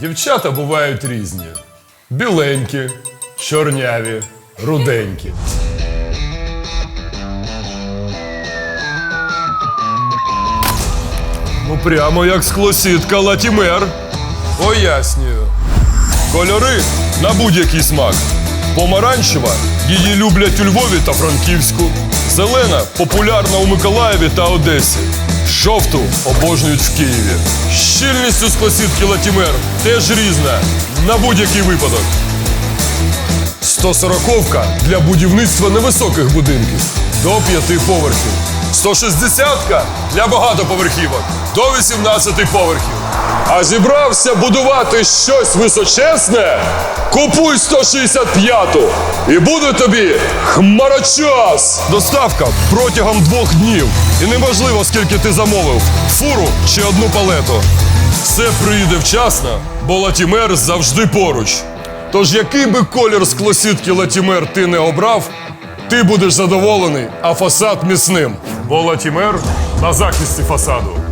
Дівчата бувають різні: біленькі, чорняві, руденькі. Ну, прямо як склосітка Латімер. Пояснюю. Кольори на будь-який смак. Помаранчева її люблять у Львові та Франківську. Зелена популярна у Миколаєві та Одесі. Жовту обожнюють в Києві. Щільність у склосітки Латімер теж різна на будь-який випадок. 140-ка для будівництва невисоких будинків до 5 поверхів. 160-ка для багатоповерхівок до 18 поверхів. А зібрався будувати щось височесне? Купуй 165-ту і буде тобі хмарочас! Доставка протягом двох днів. І неважливо, скільки ти замовив фуру чи одну палету. Все прийде вчасно, бо Латімер завжди поруч. Тож який би колір склосітки Латімер ти не обрав, ти будеш задоволений, а фасад міцним. Бо Латімер на захисті фасаду.